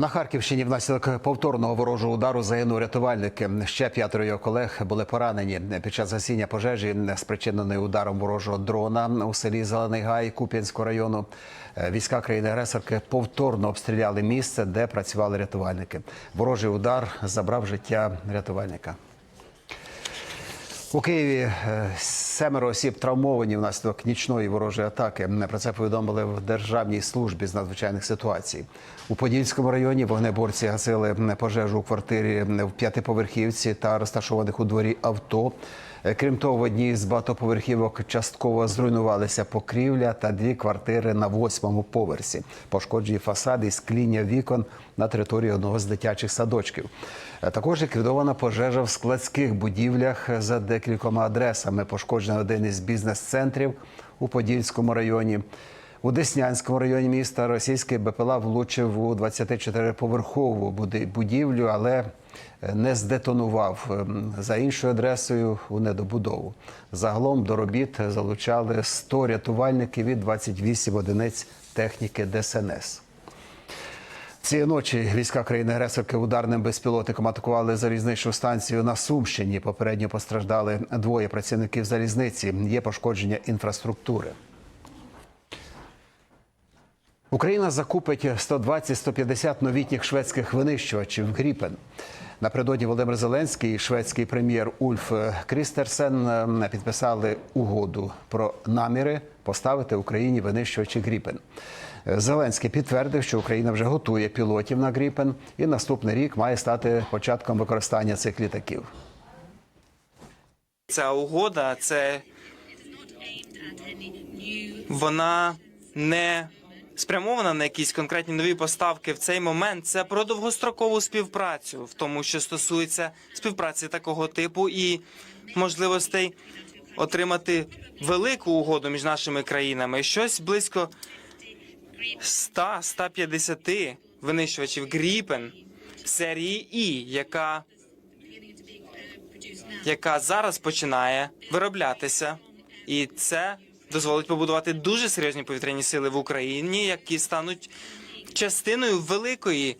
На Харківщині внаслідок повторного ворожого удару загинув рятувальники. Ще п'ятеро його колег були поранені під час гасіння пожежі, спричиненої ударом ворожого дрона у селі Зелений Гай Куп'янського району. Е, Війська країни-агресорки повторно обстріляли місце, де працювали рятувальники. Ворожий удар забрав життя рятувальника. У Києві е, семеро осіб травмовані внаслідок нічної ворожої атаки. Про це повідомили в Державній службі з надзвичайних ситуацій. У Подільському районі вогнеборці гасили пожежу у квартирі в п'ятиповерхівці та розташованих у дворі авто. Е, Крім того, в одній з багатоповерхівок частково зруйнувалися покрівля та дві квартири на восьмому поверсі. Пошкоджені фасади і скління вікон на території одного з дитячих садочків. Е, Також ліквідована пожежа в складських будівлях за декількома адресами. Пошкоджений один із бізнес-центрів у Подільському районі. У Деснянському районі міста російський БПЛА влучив у 24-поверхову будівлю, але е, не здетонував Ем, за іншою адресою у недобудову. Загалом до робіт залучали 100 рятувальників і 28 одиниць техніки ДСНС. Цієї ночі війська країни-агресорки ударним безпілотником атакували залізничну станцію на Сумщині. Попередньо постраждали двоє працівників залізниці. Є пошкодження інфраструктури. Україна закупить 120-150 новітніх шведських винищувачів Гріпен. Напередодні Володимир Зеленський і шведський прем'єр Ульф Крістерсен е, підписали угоду про наміри поставити Україні винищувачі Гріпен. Зеленський підтвердив, що Україна вже готує пілотів на Гріпен, і наступний рік має стати початком використання цих літаків. Ця угода це вона не спрямована на якісь конкретні нові поставки в цей момент. Це про довгострокову співпрацю, в тому, що стосується співпраці такого типу і можливостей отримати велику угоду між нашими країнами. Щось близько 100-150 винищувачів Гріпен серії І, яка яка зараз починає вироблятися, і це дозволить побудувати дуже серйозні повітряні сили в Україні, які стануть частиною великої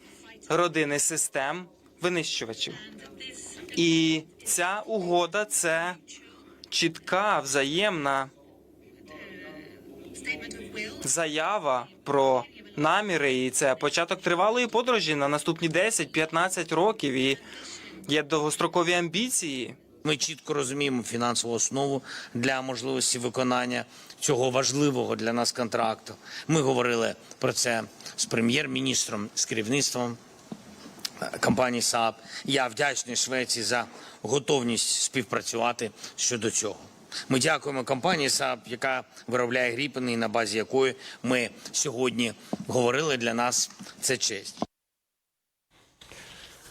родини систем винищувачів. І ця угода це чітка взаємна заява про наміри, і це початок тривалої подорожі на наступні 10-15 років. І є довгострокові амбіції. Ми чітко розуміємо фінансову основу для можливості виконання цього важливого для нас контракту. Ми говорили про це з прем'єр-міністром, з керівництвом е, компанії САП. Я вдячний Швеції за готовність співпрацювати щодо цього. Ми дякуємо компанії САП, яка виробляє гріпини, на базі якої ми сьогодні говорили. Для нас це честь.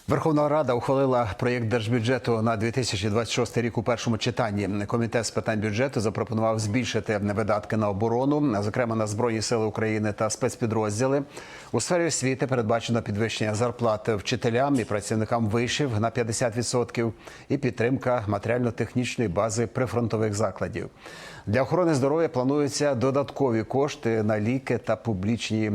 Верховна Рада ухвалила проєкт держбюджету на 2026 рік у першому читанні. Комітет з питань бюджету запропонував збільшити видатки на оборону, зокрема на збройні сили України та спецпідрозділи. У сфері освіти передбачено підвищення зарплат вчителям і працівникам вишів на 50% і підтримка матеріально-технічної бази прифронтових закладів. Для охорони здоров'я плануються додаткові кошти на ліки та публічні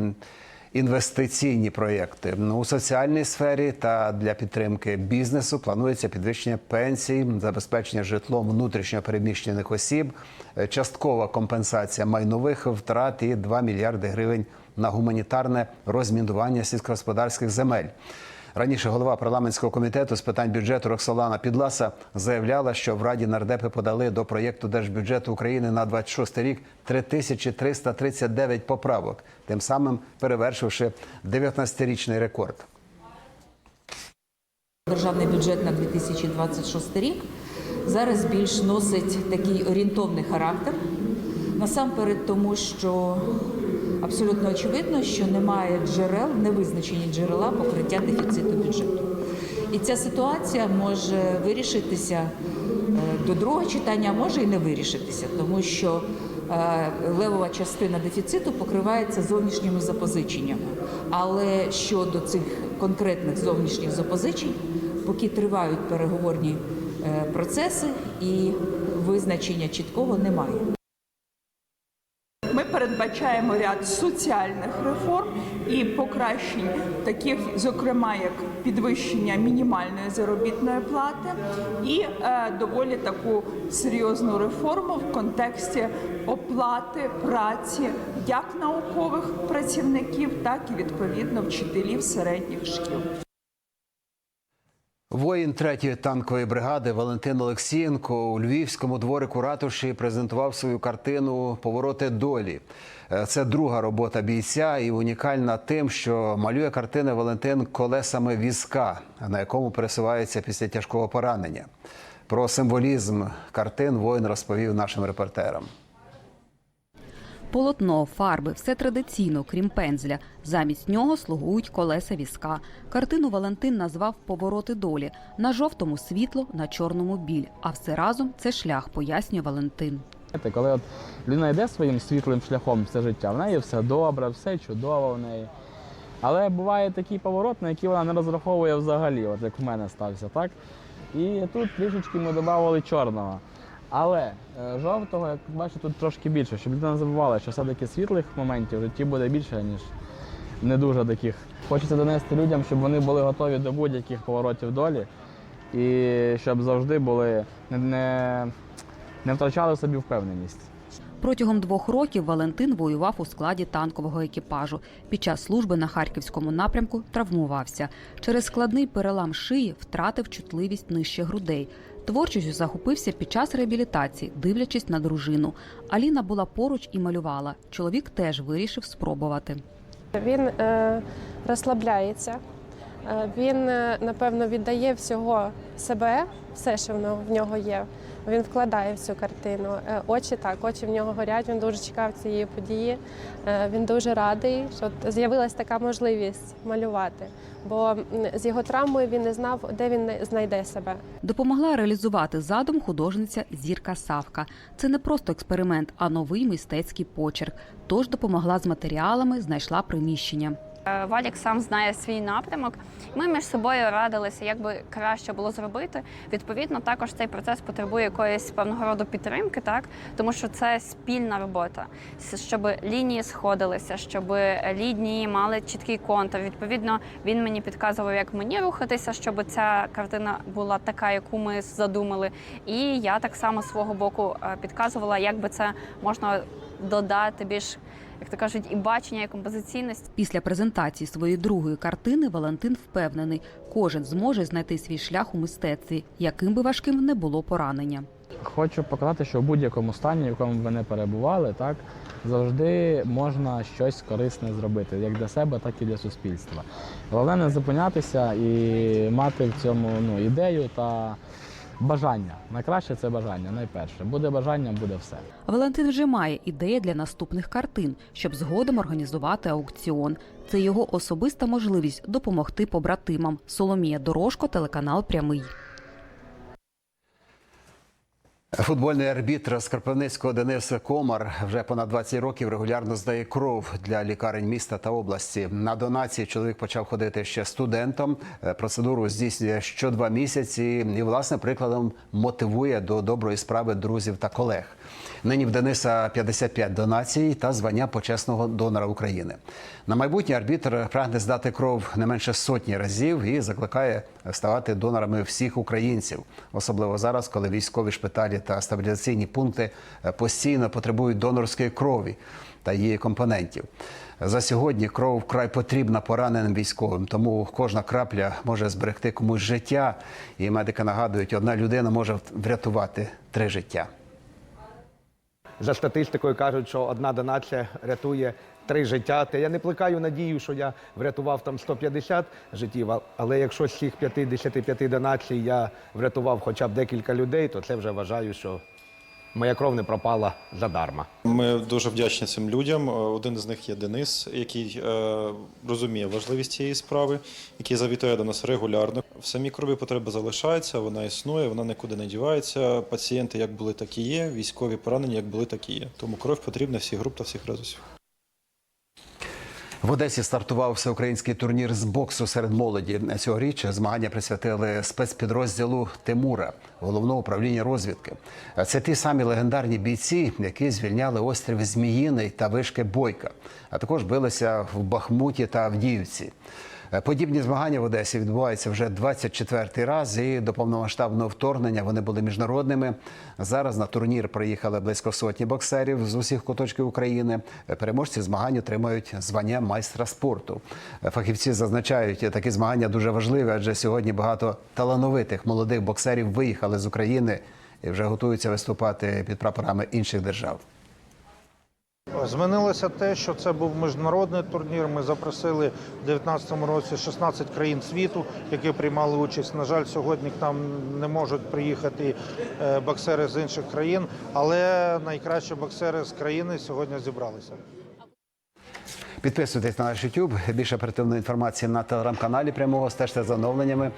інвестиційні проєкти у соціальній сфері та для підтримки бізнесу планується підвищення пенсій, забезпечення житлом внутрішньо переміщених осіб, е, часткова компенсація майнових втрат і 2 мільярди гривень на гуманітарне розмінування сільськогосподарських земель. Раніше голова парламентського комітету з питань бюджету Роксолана Підласа заявляла, що в Раді нардепи подали до проєкту держбюджету України на 26 рік 3339 поправок, тим самим перевершивши 19-річний рекорд. Державний бюджет на 2026 рік зараз більш носить такий орієнтовний характер. Насамперед, тому що абсолютно очевидно, що немає джерел, не визначені джерела покриття дефіциту бюджету. І ця ситуація може вирішитися е, до другого читання, а може і не вирішитися, тому що е, левова частина дефіциту покривається зовнішніми запозиченнями. Але щодо цих конкретних зовнішніх запозичень, поки тривають переговорні е, процеси і визначення чіткого немає. Передбачаємо ряд соціальних реформ і покращень, таких, зокрема, як підвищення мінімальної заробітної плати, і е, доволі таку серйозну реформу в контексті оплати праці як наукових працівників, так і відповідно вчителів середніх шкіл. Воїн 3-ї танкової бригади Валентин Олексієнко у львівському дворику ратуші презентував свою картину Повороти долі. Е, Це друга робота бійця і унікальна тим, що малює картини Валентин колесами візка, на якому пересувається після тяжкого поранення. Про символізм картин воїн розповів нашим репортерам. Полотно, фарби, все традиційно, крім пензля. Замість нього слугують колеса візка. Картину Валентин назвав Повороти долі. На жовтому світло, на чорному біль. А все разом це шлях, пояснює Валентин. Коли от людина йде своїм світлим шляхом все життя, в неї все добре, все чудово в неї. Але буває такий поворот, на який вона не розраховує взагалі, от як в мене стався, так? І тут трішечки ми додавали чорного. Але е, жовтого, як бачите, тут трошки більше, щоб людина забувала, що все-таки світлих моментів в житті буде більше, ніж не дуже таких. Хочеться донести людям, щоб вони були готові до будь-яких поворотів долі і щоб завжди були не, не, не втрачали собі впевненість. Протягом двох років Валентин воював у складі танкового екіпажу. Під час служби на харківському напрямку травмувався. Через складний перелам шиї втратив чутливість нижче грудей. Творчістю захопився під час реабілітації, дивлячись на дружину. Аліна була поруч і малювала. Чоловік теж вирішив спробувати. Він е, розслабляється, він, е, напевно, віддає всього себе, все, що в нього- в нього є. Він вкладає в цю картину. Е, Очі так, очі в нього горять. Він дуже чекав цієї події. Е, Він дуже радий, що з'явилася така можливість малювати. Бо з його травмою він не знав, де він знайде себе. Допомогла реалізувати задум художниця Зірка Савка. Це не просто експеримент, а новий мистецький почерк. Тож допомогла з матеріалами, знайшла приміщення. Е, Валік сам знає свій напрямок. Ми між собою радилися, як би краще було зробити. Відповідно, також цей процес потребує якоїсь певного роду підтримки, так тому що це спільна робота, щоб лінії сходилися, щоб лінії мали чіткий контур. Відповідно, він мені підказував, як мені рухатися, щоб ця картина була така, яку ми задумали. І я так само свого боку е, підказувала, як би це можна додати більш. Як то кажуть, і бачення, і композиційність. Після презентації своєї другої картини Валентин впевнений, кожен зможе знайти свій шлях у мистецтві, яким би важким не було поранення. Хочу показати, що в будь-якому стані, в якому ви не перебували, так завжди можна щось корисне зробити, як для себе, так і для суспільства. Головне не зупинятися і мати в цьому ну, ідею та бажання. Найкраще це бажання, найперше. Буде бажання, буде все. Валентин вже має ідеї для наступних картин, щоб згодом організувати аукціон. Це його особиста можливість допомогти побратимам. Соломія Дорожко, телеканал Прямий. Футбольний арбітр з Карпивницького Денис Комар вже понад 20 років регулярно здає кров для лікарень міста та області. На донації чоловік почав ходити ще студентом. Е, Процедуру здійснює що два місяці і, власне, прикладом мотивує до доброї справи друзів та колег. Нині в Дениса 55 донацій та звання почесного донора України. На майбутнє арбітр прагне здати кров не менше сотні разів і закликає ставати донорами всіх українців, особливо зараз, коли військові шпиталі та стабілізаційні пункти е, постійно потребують донорської крові та її компонентів. За сьогодні кров вкрай потрібна пораненим військовим, тому кожна крапля може зберегти комусь життя. І медики нагадують, одна людина може врятувати три життя. За статистикою кажуть, що одна донація рятує три життя. Я не плекаю надію, що я врятував там 150 життів. Але якщо з цих 55 донацій я врятував хоча б декілька людей, то це вже вважаю, що моя кров не пропала задарма. Ми дуже вдячні цим людям. Е, Один з них є Денис, який е, розуміє важливість цієї справи, який завітає до нас регулярно. В самій крові потреба залишається, вона існує, вона нікуди не дівається. Пацієнти як були, так і є. Військові поранені як були, так і є. Тому кров потрібна всіх груп та всіх радосів. В Одесі стартував всеукраїнський турнір з боксу серед молоді. Цьогоріч змагання присвятили спецпідрозділу Тимура, головного управління розвідки. Це ті самі легендарні бійці, які звільняли острів Зміїний та вишки Бойка, а також билися в Бахмуті та Авдіївці. Подібні змагання в Одесі відбуваються вже 24-й раз, і до повномасштабного вторгнення вони були міжнародними. Зараз на турнір приїхали близько сотні боксерів з усіх куточків України. Переможці змагань отримають звання майстра спорту. Фахівці зазначають, такі змагання дуже важливі, адже сьогодні багато талановитих молодих боксерів виїхали з України і вже готуються виступати під прапорами інших держав. Змінилося те, що це був міжнародний турнір. Ми запросили в 2019 році 16 країн світу, які приймали участь. На жаль, сьогодні к нам не можуть приїхати е, боксери з інших країн, але найкращі боксери з країни сьогодні зібралися. Підписуйтесь на наш YouTube. Більше оперативної інформації на телеграм-каналі прямого. Стежте за оновленнями.